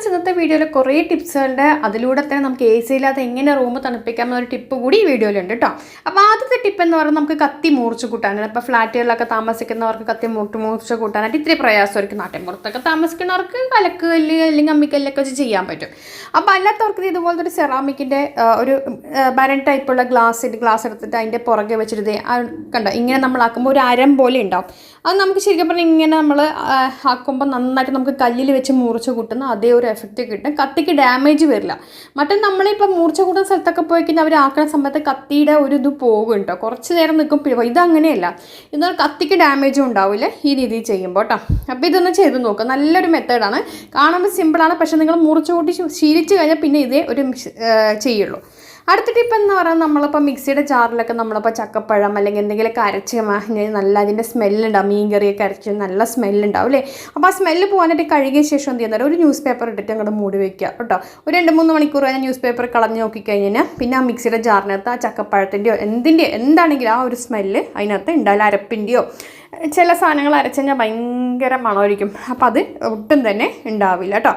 Friends ഇന്നത്തെ വീഡിയോയിൽ കുറേ ടിപ്സുകളുണ്ട്. അതിലൂടെ തന്നെ നമുക്ക് എ സി ഇല്ലാതെ എങ്ങനെ റൂം തണുപ്പിക്കാം എന്നൊരു ടിപ്പ് കൂടി ഈ വീഡിയോയിലുണ്ട് കേട്ടോ അപ്പോൾ ആദ്യത്തെ ടിപ്പ് എന്ന് പറഞ്ഞാൽ നമുക്ക് കത്തി മൂർച്ച കൂട്ടാനാണ്. ഇപ്പോൾ ഫ്ലാറ്റുകളിലൊക്കെ താമസിക്കുന്നവർക്ക് കത്തി മൂട്ട് മൂർച്ച കൂട്ടാനായിട്ട് ഇത്തിരി പ്രയാസമായിരിക്കും നാട്ടിൻ പുറത്തൊക്കെ താമസിക്കുന്നവർക്ക് കലക്ക് കല്ല് അല്ലെങ്കിൽ അമ്മിക്കല്ലൊക്കെ വെച്ച് ചെയ്യാൻ പറ്റും. അപ്പോൾ അല്ലാത്തവർക്ക് ഇത് ഇതുപോലത്തെ ഒരു സെറാമിക്കിന്റെ ഒരു ബരൻ ടൈപ്പുള്ള ഗ്ലാസ് ഗ്ലാസ് എടുത്തിട്ട് അതിന്റെ പുറകെ വെച്ചിട്ട് കണ്ടോ? ഇങ്ങനെ നമ്മളാക്കുമ്പോൾ ഒരു അരം പോലെ ഉണ്ടാവും. അത് നമുക്ക് ശരിക്കും പറഞ്ഞാൽ ഇങ്ങനെ നമ്മൾ ആക്കുമ്പോൾ നന്നായിട്ട് നമുക്ക് കല്ലിൽ വെച്ച് മുറിച്ച് കൂട്ടുന്ന അതേ ഒരു എഫക്റ്റ് കിട്ടും. കത്തിക്ക് ഡാമേജ് വരില്ല. മറ്റേ നമ്മളിപ്പോൾ മൂർച്ച കൂടുന്ന സ്ഥലത്തൊക്കെ പോയി കഴിഞ്ഞാൽ അവർ ആക്കുന്ന സമയത്ത് കത്തിയുടെ ഒരു ഇത് പോകും കേട്ടോ കുറച്ച് നേരം നിൽക്കും ഇതങ്ങനെയല്ല. എന്നാൽ കത്തിക്ക് ഡാമേജും ഉണ്ടാവില്ല ഈ രീതിയിൽ ചെയ്യുമ്പോൾ കേട്ടോ അപ്പോൾ ഇതൊന്ന് ചെയ്ത് നോക്കുക നല്ലൊരു മെത്തേഡാണ് കാണുമ്പോൾ സിമ്പിളാണ് പക്ഷേ നിങ്ങൾ മൂർച്ച കൂട്ടി ശീലിച്ച് കഴിഞ്ഞാൽ പിന്നെ ഇതേ ഒരു ചെയ്യുള്ളൂ. അടുത്ത ടിപ്പ് എന്ന് പറയുന്നത് നമ്മളിപ്പോൾ മിക്സിയുടെ ജാറിലൊക്കെ നമ്മളിപ്പോൾ ചക്കപ്പഴം അല്ലെങ്കിൽ എന്തെങ്കിലുമൊക്കെ അരച്ച് കഴിഞ്ഞാൽ നല്ല അതിന്റെ സ്മെല്ലുണ്ടാവും മീൻ കറിയൊക്കെ അരച്ച് നല്ല സ്മെല്ലുണ്ടാവും അല്ലേ? അപ്പോൾ ആ സ്മെല്ല് പോകാനായിട്ട് കഴുകിയ ശേഷം എന്ത് ചെയ്യുന്നത് ഒരു ന്യൂസ് പേപ്പർ ഇട്ടിട്ട് അങ്ങോട്ട് മൂടി വയ്ക്കുക കേട്ടോ. ഒരു രണ്ട് മൂന്ന് മണിക്കൂർ കഴിഞ്ഞാൽ ന്യൂസ് പേപ്പർ കളഞ്ഞ് നോക്കിക്കഴിഞ്ഞാൽ പിന്നെ ആ മിക്സിയുടെ ജാറിനകത്ത് ആ ചക്കപ്പഴത്തിന്റെയോ എന്തിന്റെ എന്താണെങ്കിലും ആ ഒരു സ്മെല്ല് അതിനകത്ത് ഉണ്ടാവില്ല. അരപ്പിന്റെയോ ചില സാധനങ്ങൾ അരച്ചു കഴിഞ്ഞാൽ ഭയങ്കര മണമായിരിക്കും. അപ്പം അത് ഒട്ടും തന്നെ ഉണ്ടാവില്ല കേട്ടോ.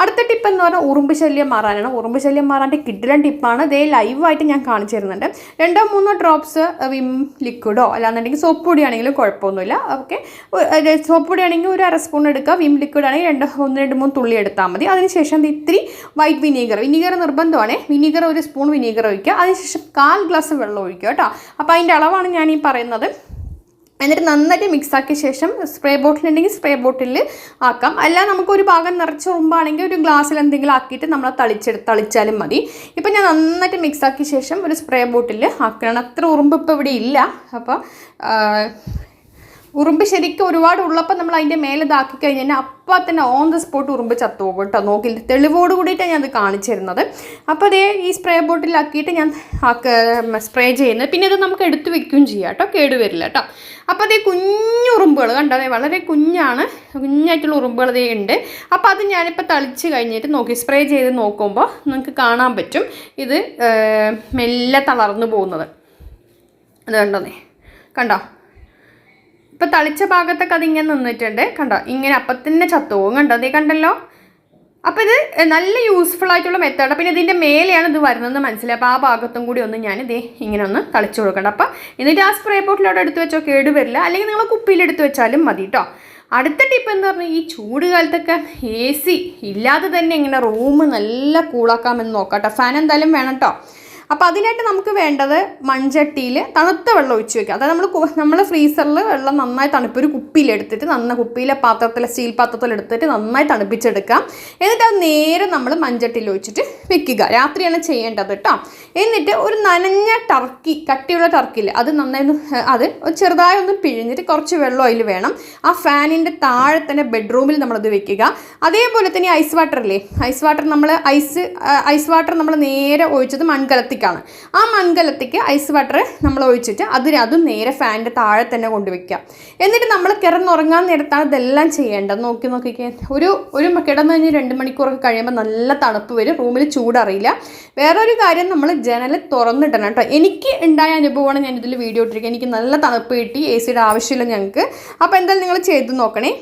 അടുത്ത ടിപ്പ് എന്ന് പറഞ്ഞാൽ ഉറുമ്പ് ശല്യം മാറാനാണ്. ഉറുമ്പ് ശല്യം മാറാന്റെ കിഡിലൻ ടിപ്പാണ് ഇതേ ലൈവായിട്ട് ഞാൻ കാണിച്ചു തരുന്നുണ്ട്. രണ്ടോ മൂന്നോ ഡ്രോപ്സ് വിം ലിക്വിഡോ അല്ലാന്നുണ്ടെങ്കിൽ സോപ്പ് പൊടിയാണെങ്കിലും കുഴപ്പമൊന്നുമില്ല. ഓക്കെ സോപ്പ് പൊടിയാണെങ്കിൽ ഒരു അര സ്പൂൺ എടുക്കുക. വിം ലിക്വിഡ് ആണെങ്കിൽ രണ്ട് ഒന്ന് രണ്ട് മൂന്ന് തുള്ളി എടുത്താൽ മതി. അതിനുശേഷം ഇത് ഇത്തിരി വൈറ്റ് വിനീഗർ വിനീഗർ നിർബന്ധമാണ്. വിനീഗർ ഒരു സ്പൂൺ വിനീഗർ ഒഴിക്കുക. അതിനുശേഷം കാൽ ഗ്ലാസ് വെള്ളം ഒഴിക്കുക കേട്ടോ. അപ്പോൾ അതിന്റെ അളവാണ് ഞാൻ ഈ പറയുന്നത്. എന്നിട്ട് നന്നായിട്ട് മിക്സ് ആക്കിയ ശേഷം സ്പ്രേ ബോട്ടിലുണ്ടെങ്കിൽ സ്പ്രേ ബോട്ടിൽ ആക്കാം. അല്ല നമുക്കൊരു ഭാഗം നിറച്ച് ഉറുമ്പാണെങ്കിൽ ഒരു ഗ്ലാസ്സിൽ എന്തെങ്കിലും ആക്കിയിട്ട് നമ്മൾ തളിച്ചെടു തളിച്ചാലും മതി. ഇപ്പം ഞാൻ നന്നായിട്ട് മിക്സ് ആക്കിയ ശേഷം ഒരു സ്പ്രേ ബോട്ടിൽ ആക്കണം. അത്ര ഉറുമ്പ് ഇപ്പോൾ ഇവിടെ ഇല്ല. അപ്പോൾ ഉറുമ്പ് ശരിക്കും ഒരുപാട് ഉള്ളപ്പോൾ നമ്മൾ അതിന്റെ മേലെ ഇതാക്കി കഴിഞ്ഞാൽ അപ്പം തന്നെ ഓൺ ദ സ്പോട്ട് ഉറുമ്പ് ചത്തുപോകും കേട്ടോ. നോക്കി തെളിവോട് കൂടിയിട്ടാണ് ഞാൻ അത് കാണിച്ചു തരുന്നത് അപ്പോൾ അതേ ഈ സ്പ്രേ ബോട്ടിലാക്കിയിട്ട് ഞാൻ സ്പ്രേ ചെയ്യുന്നത്. പിന്നെ ഇത് നമുക്ക് എടുത്തു വെക്കുകയും ചെയ്യാം കേട്ടോ. കേടുവരില്ല കേട്ടോ. അപ്പോൾ അതേ കുഞ്ഞു ഉറുമ്പുകൾ കണ്ടോ? അതെ വളരെ കുഞ്ഞാണ്. കുഞ്ഞായിട്ടുള്ള ഉറുമ്പുകൾ അതേ ഉണ്ട്. അപ്പോൾ അത് ഞാനിപ്പോൾ തളിച്ച് കഴിഞ്ഞിട്ട് നോക്കി സ്പ്രേ ചെയ്ത് നോക്കുമ്പോൾ നിങ്ങൾക്ക് കാണാൻ പറ്റും. ഇത് മെല്ലെ തളർന്നു പോകുന്നത്. അത് കണ്ടോന്നേ കണ്ടോ? ഇപ്പം തളിച്ച ഭാഗത്തൊക്കെ അതിങ്ങനെ നിന്നിട്ടുണ്ട്. കണ്ടോ? ഇങ്ങനെ അപ്പം തന്നെ ചത്തവും കണ്ടോ? അതേ കണ്ടല്ലോ? അപ്പോൾ ഇത് നല്ല യൂസ്ഫുൾ ആയിട്ടുള്ള മെത്തേഡ് പിന്നെ ഇതിന്റെ മേലെയാണ് ഇത് വരുന്നതെന്ന് മനസ്സിലായി. അപ്പോൾ ആ ഭാഗത്തും കൂടി ഒന്ന് ഞാൻ ഇതേ ഇങ്ങനെ ഒന്ന് തളിച്ചു കൊടുക്കണം അപ്പോൾ എന്നിട്ട് ആ സ്പ്രേ ബോട്ടിൽ അവിടെ എടുത്ത് വെച്ചോ കേട് വരില്ല. അല്ലെങ്കിൽ നിങ്ങൾ കുപ്പിയിലെടുത്ത് വെച്ചാലും മതി കേട്ടോ അടുത്ത ടിപ്പ് എന്ന് പറഞ്ഞാൽ ഈ ചൂട് കാലത്തൊക്കെ എ സി ഇല്ലാതെ തന്നെ ഇങ്ങനെ റൂം നല്ല കൂളാക്കാമെന്ന് നോക്കാം കേട്ടോ ഫാൻ എന്തായാലും വേണം കേട്ടോ അപ്പോൾ അതിനായിട്ട് നമുക്ക് വേണ്ടത് മൺചട്ടിയിൽ തണുത്ത വെള്ളം ഒഴിച്ച് വെക്കുക. അതായത് നമ്മൾ നമ്മൾ ഫ്രീസറിൽ വെള്ളം നന്നായി തണുപ്പ് ഒരു കുപ്പിയിലെടുത്തിട്ട് നന്ന കുപ്പിയിലെ പാത്രത്തിൽ സ്റ്റീൽ പാത്രത്തിൽ എടുത്തിട്ട് നന്നായി തണുപ്പിച്ചെടുക്കാം. എന്നിട്ട് അത് നേരെ നമ്മൾ മൺചട്ടിയിൽ ഒഴിച്ചിട്ട് വെക്കുക. രാത്രിയാണ് ചെയ്യേണ്ടത് കേട്ടോ എന്നിട്ട് ഒരു നനഞ്ഞ ടർക്കി കട്ടിയുള്ള ടർക്കിയിൽ അത് നന്നായി അത് ചെറുതായി ഒന്ന് പിഴിഞ്ഞിട്ട് കുറച്ച് വെള്ളം അതിൽ വേണം. ആ ഫാനിന്റെ താഴെ തന്നെ ബെഡ്റൂമിൽ നമ്മളത് വെക്കുക. അതേപോലെ തന്നെ ഐസ് വാട്ടർ ഇല്ലേ ഐസ് വാട്ടർ നമ്മൾ ഐസ് ഐസ് വാട്ടർ നമ്മൾ നേരെ ഒഴിച്ചത് മൺകലത്തിക്കാണ് ആ മൺകലത്തിക്ക് ഐസ് വാട്ടർ നമ്മൾ ഒഴിച്ചിട്ട് അതിന് അതും നേരെ ഫാനിന്റെ താഴെ തന്നെ കൊണ്ടുവയ്ക്കുക എന്നിട്ട് നമ്മൾ കിടന്നുറങ്ങാൻ നേരത്താണ് ഇതെല്ലാം ചെയ്യേണ്ടത്. നോക്കി നോക്കിക്കേ ഒരു ഒരു കിടന്നു കഴിഞ്ഞ് രണ്ട് മണിക്കൂറൊക്കെ കഴിയുമ്പോൾ നല്ല തണുപ്പ് വരും. റൂമിൽ ചൂടറിയില്ല. വേറൊരു കാര്യം നമ്മൾ ജനൽ തുറന്നിടണം കേട്ടോ. എനിക്ക് ഉണ്ടായ അനുഭവമാണ് ഞാൻ വീഡിയോ ഇട്ടിരിക്കുക എനിക്ക് നല്ല തണുപ്പ് കിട്ടി. എ സിയുടെ ആവശ്യമില്ല ഞങ്ങൾക്ക്. അപ്പോൾ എന്തായാലും നിങ്ങൾ ചെയ്ത് നോക്കണേ.